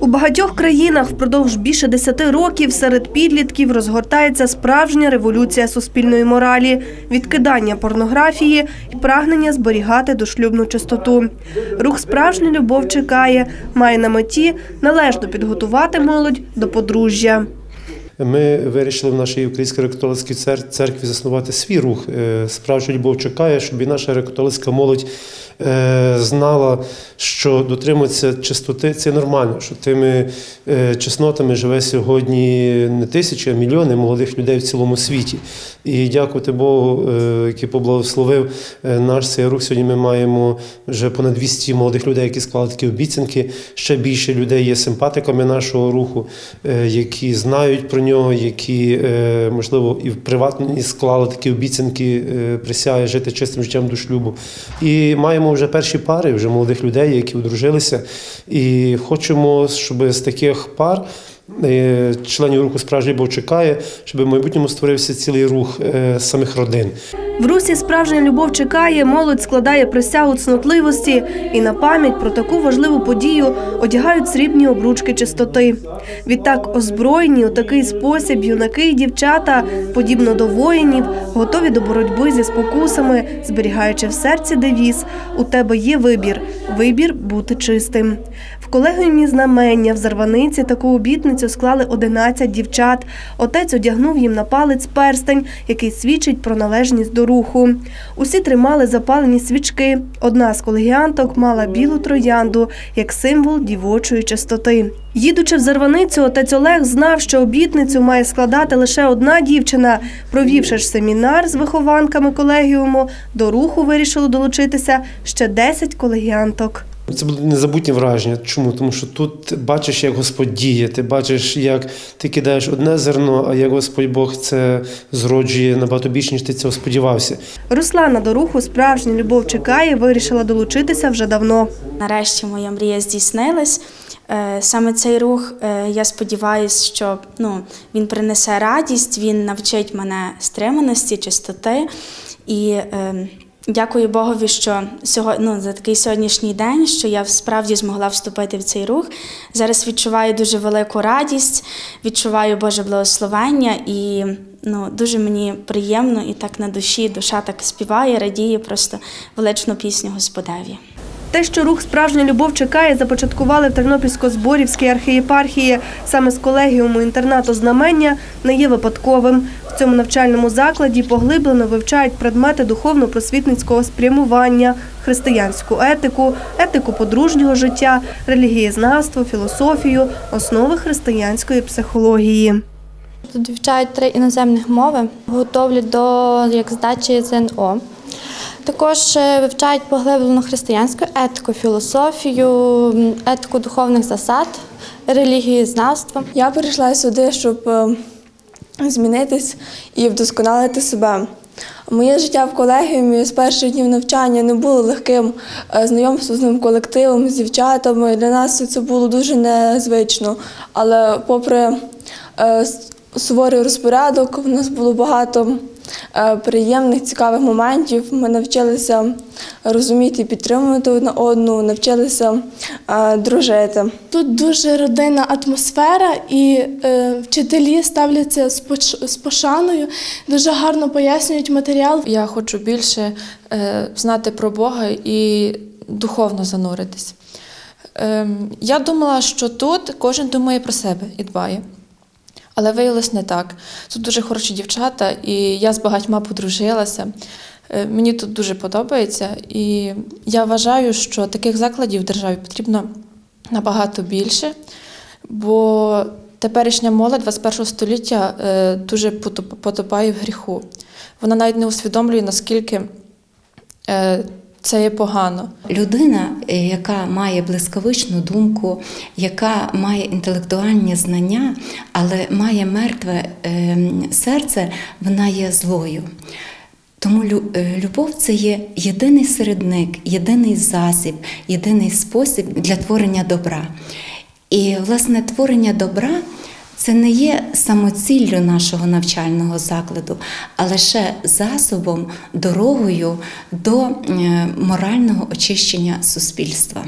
У багатьох країнах впродовж більше десяти років серед підлітків розгортається справжня революція суспільної моралі, відкидання порнографії і прагнення зберігати дошлюбну чистоту. Рух «Справжня любов чекає, має на меті належно підготувати молодь до подружжя. Ми вирішили в нашій Українській греко-католицькій цер- церкві заснувати свій рух. Е, Справжня любов чекає, щоб і наша греко-католицька молодь е, знала, що дотримуватися чистоти це нормально, що тими е, чеснотами живе сьогодні не тисячі, а мільйони молодих людей в цілому світі. І дякувати Богу, який поблагословив наш цей рух. Сьогодні ми маємо вже понад 200 молодих людей, які склали такі обіцянки. Ще більше людей є симпатиками нашого руху, які знають про нього, які, е, можливо, і в приватні склали такі обіцянки, е, присяги жити чистим життям до шлюбу. І маємо вже перші пари, вже молодих людей, які одружилися. І хочемо, щоб з таких пар. Е, Членів руху справжній Бог чекає, щоб в майбутньому створився цілий рух е, самих родин. В русі справжня любов чекає, молодь складає присягу цнотливості і на пам'ять про таку важливу подію одягають срібні обручки чистоти. Відтак, озброєні у такий спосіб юнаки і дівчата, подібно до воїнів, готові до боротьби зі спокусами, зберігаючи в серці девіз «У тебе є вибір. Вибір бути чистим». Колегіумі знамення в Зарваниці таку обітницю склали 11 дівчат. Отець одягнув їм на палець перстень, який свідчить про належність до руху. Усі тримали запалені свічки. Одна з колегіанток мала білу троянду як символ дівочої чистоти. Їдучи в Зарваницю, отець Олег знав, що обітницю має складати лише одна дівчина. Провівши ж семінар з вихованками колегіуму, до руху вирішило долучитися ще 10 колегіанток. Це будуть незабутні враження. Чому? Тому що тут бачиш, як Господь діє, ти бачиш, як ти кидаєш одне зерно, а як Господь Бог це зроджує набагато більше, ніж ти цього сподівався. Руслана до руху справжня любов чекає, вирішила долучитися вже давно. Нарешті моя мрія здійснилась. Е, Саме цей рух, е, я сподіваюся, що ну, він принесе радість, він навчить мене стриманості, чистоти. І е, дякую Богові, що сьогодні, ну, за такий сьогоднішній день, що я справді змогла вступити в цей рух. Зараз відчуваю дуже велику радість, відчуваю Боже благословення і ну, дуже мені приємно і так на душі, душа так співає, радіє просто величну пісню Господеві. Те, що рух справжня любов чекає, започаткували в Тернопільсько-Зборівській архієпархії саме з колегіуму інтернату знамення, не є випадковим. В цьому навчальному закладі поглиблено вивчають предмети духовно-просвітницького спрямування, християнську етику, етику подружнього життя, релігієзнавство, філософію, основи християнської психології. Тут вивчають три іноземних мови, готовлять до як здачі ЗНО. Також е, вивчають поглиблено християнську етику, філософію, етику духовних засад, релігієзнавство. Я прийшла сюди, щоб е, змінитись і вдосконалити себе. Моє життя в колегіумі з перших днів навчання не було легким знайомством знайомство з новим колективом, з дівчатами. Для нас це було дуже незвично. Але попри е, суворий розпорядок, в нас було багато е, приємних, цікавих моментів. Ми навчилися розуміти і підтримувати одна одну, навчилися е, дружити. Тут дуже родинна атмосфера, і е, вчителі ставляться з, пошаною, дуже гарно пояснюють матеріал. Я хочу більше е, знати про Бога і духовно зануритись. Ем, я думала, що тут кожен думає про себе і дбає. Але виявилось не так. Тут дуже хороші дівчата, і я з багатьма подружилася. Е, Мені тут дуже подобається, і я вважаю, що таких закладів в державі потрібно набагато більше, бо теперішня молодь 21 століття е, дуже потоп- потопає в гріху. Вона навіть не усвідомлює, наскільки е, це є погано. Людина, е, яка має блискавичну думку, яка має інтелектуальні знання, але має мертве ем, серце, вона є злою. Тому е, любов це є єдиний середник, єдиний засіб, єдиний спосіб для творення добра. І, власне, творення добра це не є самоціллю нашого навчального закладу, а лише засобом, дорогою до е, морального очищення суспільства.